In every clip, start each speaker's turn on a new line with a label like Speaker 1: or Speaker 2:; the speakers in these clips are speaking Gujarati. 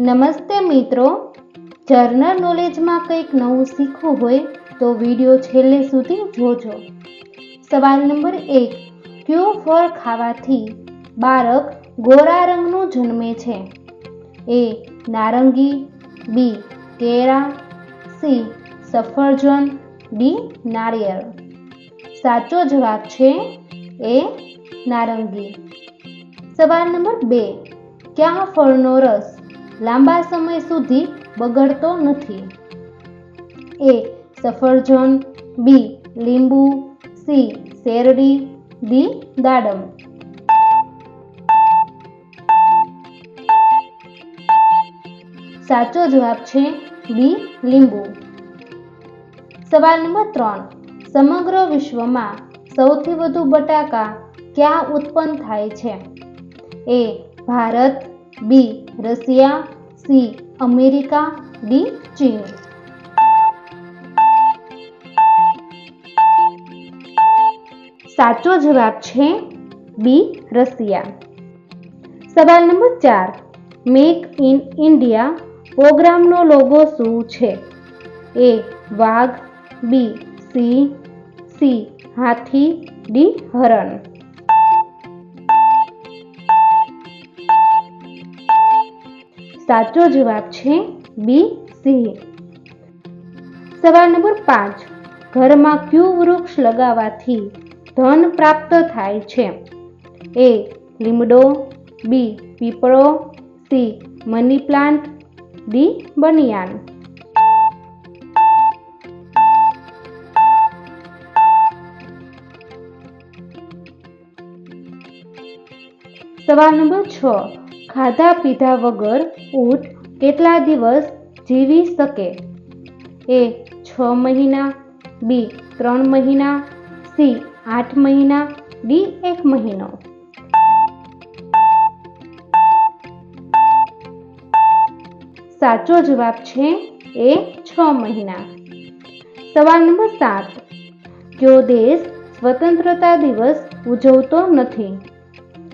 Speaker 1: નમસ્તે મિત્રો. જર્નલ નોલેજમાં કંઈક નવું શીખવું હોય તો વીડિયો છેલ્લે સુધી જોજો. સવાલ નંબર એક. કયું ફળ ખાવાથી બાળક ગોરા રંગનું જન્મે છે? એ. નારંગી. બી. કેળા. સી. સફરજન. ડી. નારિયેળ. સાચો જવાબ છે એ નારંગી. સવાલ નંબર બે. ક્યાં ફળનો રસ લાંબા સમય સુધી બગડતો નથી. એ સફરજન, બી લીંબુ, સી શેરડી, ડી દાડમ. સાચો જવાબ છે બી લીંબુ. સવાલ નંબર ત્રણ. સમગ્ર વિશ્વમાં સૌથી વધુ બટાકા ક્યાં ઉત્પન્ન થાય છે? A Bharat B Russia C America D ચીન સાચો જવાબ છે બી રશિયા સવાલ નંબર ચાર મેક ઇન ઇન્ડિયા પ્રોગ્રામનો લોગો શું છે એ વાઘ બી સિંહ સી હાથી ડી હરણ સાચો જવાબ છે બી સિંહ સવાલ નંબર પાંચ. ઘરમાં ક્યુ વૃક્ષ લગાવવાથી ધન પ્રાપ્ત થાય છે? એ લીમડો, B પીપળો, C money plant, D banyan. સવાલ નંબર છ. ખાધા પીધા વગર ઊંટ કેટલા દિવસ જીવી શકે? એ છ મહિના, બી ત્રણ મહિના, સી આઠ મહિના, ડી એક મહિનો. સાચો જવાબ છે એ છ મહિના. સવાલ નંબર સાત. કયો દેશ સ્વતંત્રતા દિવસ ઉજવતો નથી,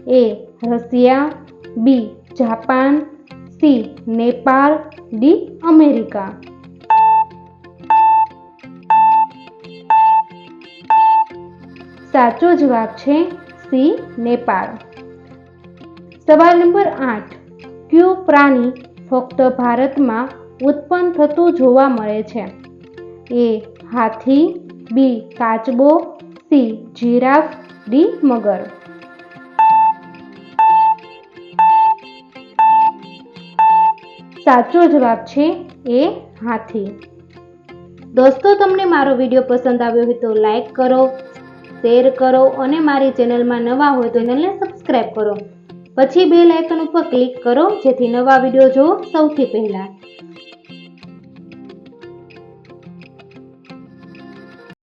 Speaker 1: A Russia B, Japan, C, Nepal, D, America. સાચો જવાબ છે સી, નેપાળ. સવાલ નંબર આઠ. કયું પ્રાણી ફક્ત ભારતમાં ઉત્પન્ન થતું જોવા મળે છે? એ, હાથી, બી, કાચબો, સી, જીરાફ, ડી, મગર. સાચો જવાબ છે એ હાથી. દોસ્તો, તમને મારો વીડિયો પસંદ આવ્યો હોય તો લાઈક કરો, શેર કરો અને મારી ચેનલમાં નવા હોય તો ચેનલને સબસ્ક્રાઈબ કરો. પછી બે લાઇકન ઉપર ક્લિક કરો, જેથી નવા વીડિયો જોવો સૌથી પહેલાં.